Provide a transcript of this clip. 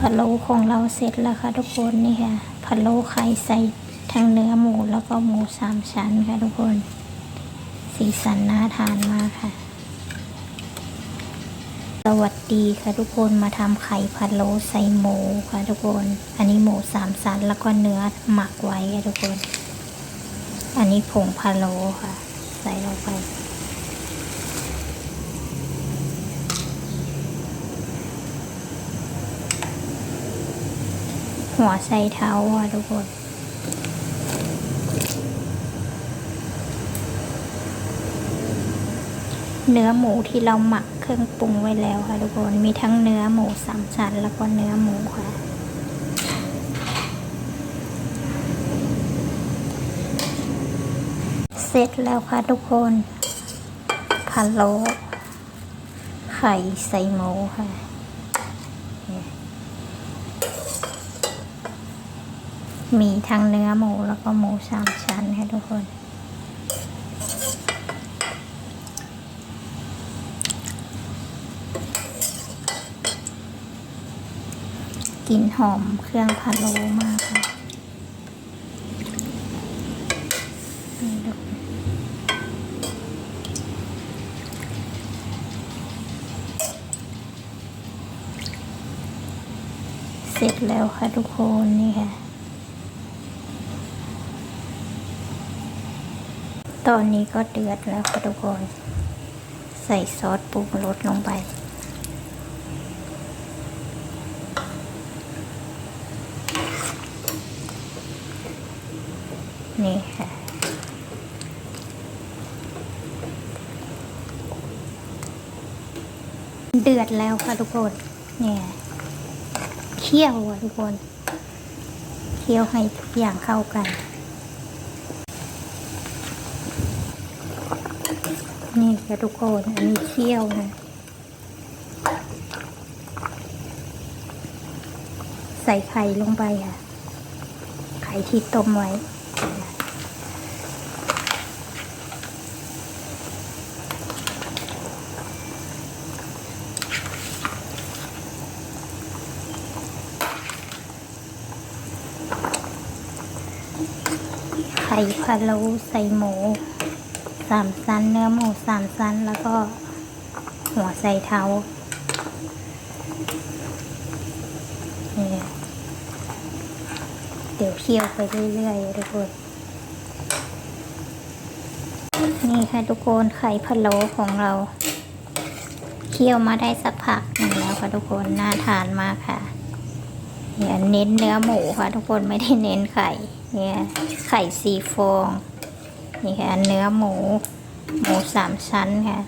พะโล้ของเราเสร็จแล้วค่ะทุกคนนี่ค่ะพะโล้ไข่ใส่ทั้งเนื้อหมูแล้วก็หมูสามชั้นค่ะทุกคน สีสันน่าทานมากค่ะ สวัสดีค่ะทุกคนมาทำไข่พะโล้ใส่หมูค่ะทุกคน อันนี้หมูสามชั้นแล้วก็เนื้อหมักไว้ค่ะทุกคน อันนี้ผงพะโล้ค่ะ ใส่ลงไป หัวไชเท้าค่ะทุกคนเนื้อหมูที่เราหมักเครื่องปรุงไว้แล้วค่ะทุกคน มีทั้งเนื้อหมูสามชั้นแล้วก็เนื้อหมูค่ะ เสร็จแล้วค่ะทุกคนพะโล้ไข่ใส่หมูค่ะ มีทั้งเนื้อหมูแล้วก็หมูสามชั้นค่ะทุกคน กลิ่นหอมเครื่องพะโล้มากค่ะทุกคนเสร็จแล้วค่ะทุกคนนี่ค่ะ ตอนนี้ก็เดือดแล้วค่ะทุกคน ใส่ซอสปรุงรสลงไปนี่ค่ะ เดือดแล้วค่ะทุกคน เนี่ยเคี่ยวอะทุกคน เคี่ยวให้ทุกอย่างเข้ากัน นี่ค่ะทุกคน อันนี้เคี่ยวนะ ใส่ไข่ลงไปค่ะ ไข่ที่ต้มไว้ ไข่พะโล้ใส่หมู สามชั้น เนื้อหมูสามชั้น แล้วก็หัวใส่เท้านี่เดี๋ยวเคี่ยวไปเรื่อยๆทุกคน นี่ค่ะทุกคนไข่พะโล้ของเรา เคี่ยวมาได้สักพักนึ่งแล้วค่ะทุกคนน่าทานมากค่ะเนี่ยเน้นเนื้อหมูค่ะทุกคนไม่ได้เน้นไข่ เนี่ยไข่สีฟอง นี่ค่ะเนื้อหมู หมูสามชั้นค่ะ